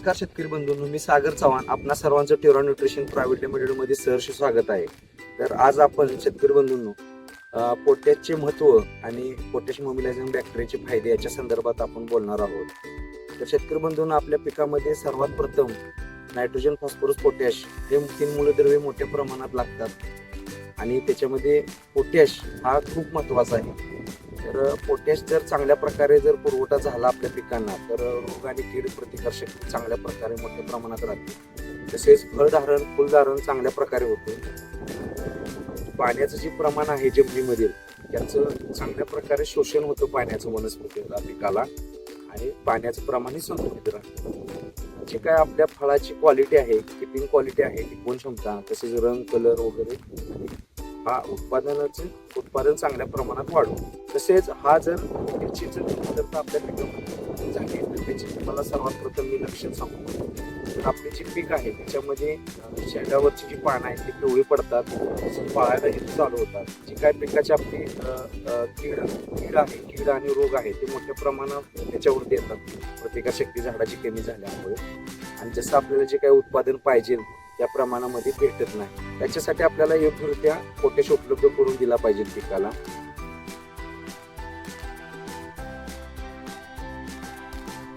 नमस्कार शेतकरी बंधूंनो मी सागर चव्हाण. आपणा सर्वांचं टेरा न्यूट्रिशन प्रायव्हेट लिमिटेडमध्ये सहर्ष स्वागत आहे. तर आज आपण शेतकरी बंधूंनो पोटॅशचे महत्त्व आणि पोटॅश मोबिलायझिंग बॅक्टेरियाचे फायदे याच्या संदर्भात आपण बोलणार आहोत. तर शेतकरी बंधूंनो आपल्या पिकामध्ये सर्वात प्रथम नायट्रोजन फॉस्फरस पोटॅश हे तीन मूलद्रव्ये मोठ्या प्रमाणात लागतात. आणि त्याच्यामध्ये पोटॅश हा खूप महत्त्वाचा आहे. तर पोटॅश जर चांगल्या प्रकारे जर पुरवठा झाला आपल्या पिकांना तर रोग आणि कीड प्रतिकार चांगल्या प्रकारे मोठ्या प्रमाणात राहते. तसेच फळधारण फुलधारण चांगल्या प्रकारे होते. पाण्याचं जे प्रमाण आहे जमिनीमधील त्याचं चांगल्या प्रकारे शोषण होतं पाण्याचं वनस्पतीला पिकाला. आणि पाण्याचं प्रमाणही संतुलित राहतं. जे काय आपल्या फळाची क्वालिटी आहे किपिंग क्वालिटी आहे टिकवून क्षमता तसेच रंग कलर वगैरे हा उत्पादनाचे उत्पादन चांगल्या प्रमाणात वाढू. तसेच हा जर त्याची जर कमतरता आपल्या पिकामध्ये झाली तर त्याची तुम्हाला सर्वात प्रथम मी लक्षण सांगू तर जी पीक आहे त्याच्यामध्ये अं, शेंडावरची जी पानं आहेत ती पिवळी पडतात पाळायलाही चालू होतात. जी काय पिकाची आपली कीड कीड आहे कीड आणि रोग आहे ते मोठ्या प्रमाणात त्याच्यावरती येतात. प्रतिकारशक्ती झाडाची कमी झाल्यामुळे. आणि जसं आपल्याला जे काही उत्पादन पाहिजे त्या प्रमाणामध्ये भेटत नाही. त्याच्यासाठी आपल्याला योग्यरित्या पोटॅश उपलब्ध करून दिला पाहिजे पिकाला.